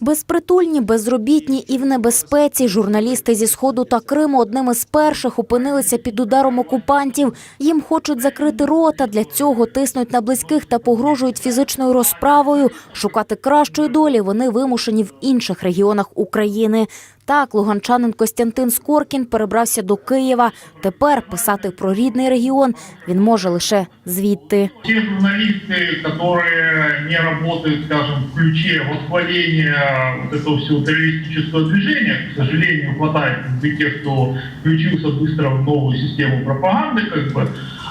Безпритульні, безробітні і в небезпеці. Журналісти зі сходу та Криму одними з перших опинилися під ударом окупантів. Їм хочуть закрити рота. Для цього тиснуть на близьких та погрожують фізичною розправою. Шукати кращої долі вони вимушені в інших регіонах України. Так, луганчанин Костянтин Скоркін перебрався до Києва. Тепер писати про рідний регіон він може лише звідти. Те журналисты, которые не работают, скажем, в ключе восхваления вот этого всего террористического движения, к сожалению, хватает как бы, тех, кто включился быстро в новую систему пропаганды, как бы,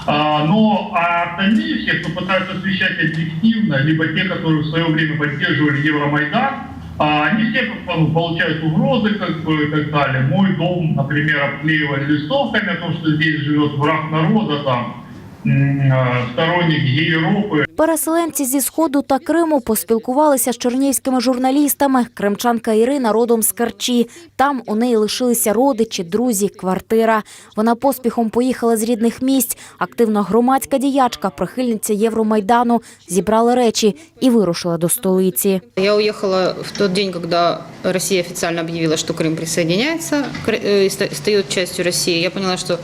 А, но а остальные все, кто пытаются освещать объективно, либо те, которые в свое время поддерживали Евромайдан, а, они все получают угрозы, как бы, и так далее. Мой дом, например, обклеивали листовками о том, что здесь живет враг народа, там, м, а, сторонник Европы, Переселенці зі сходу та Криму поспілкувалися з чернігівськими журналістами. Кримчанка Ірина родом з Керчі. Там у неї лишилися родичі, друзі, квартира. Вона поспіхом поїхала з рідних місць. Активна громадська діячка, прихильниця Євромайдану, зібрали речі і вирушила до столиці. Я уехала в тот день, когда Россия официально объявила, что Крым присоединяется к Р- э, и ста- стает частью России. Я поняла, что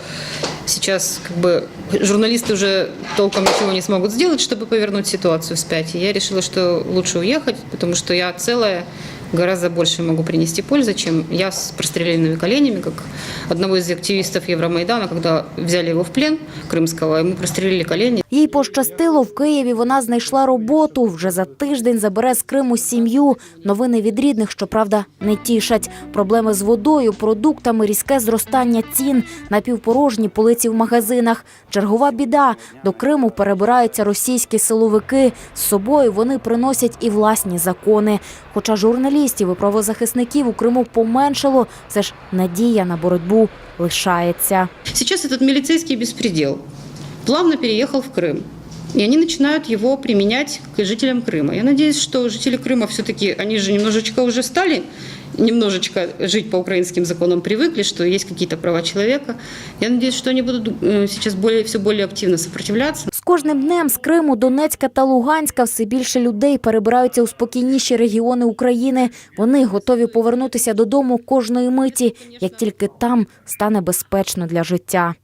сейчас как бы журналисты уже толком ничего не смогут сделать, чтобы повернуть ситуацию вспять. И я решила, что лучше уехать, потому что я целая гораздо больше могу принести пользы, чем я с простреленными коленями, как одного из активистов Евромайдана, когда взяли его в плен крымского, ему прострелили колени, Їй пощастило в Києві. Вона знайшла роботу. Вже за тиждень забере з Криму сім'ю. Новини від рідних, щоправда, не тішать. Проблеми з водою, продуктами, різке зростання цін, напівпорожні полиці в магазинах. Чергова біда. До Криму перебираються російські силовики. З собою вони приносять і власні закони. Хоча журналістів і правозахисників у Криму поменшало, все ж надія на боротьбу лишається. Зараз цей міліцейський безпреділ плавно переїхав в Крым И они начинают его применять к жителям Крыма. Я надеюсь, что жители Крыма все-таки, они же немножечко уже стали немножечко жить по украинским законам, привыкли, что есть какие-то права человека. Я надеюсь, что они будут э, сейчас более, все более активно сопротивляться. З кожним днем з Криму, Донецька та Луганська все більше людей перебираються у спокійніші регіони України. Вони готові повернутися додому кожної миті, як тільки там стане безпечно для життя.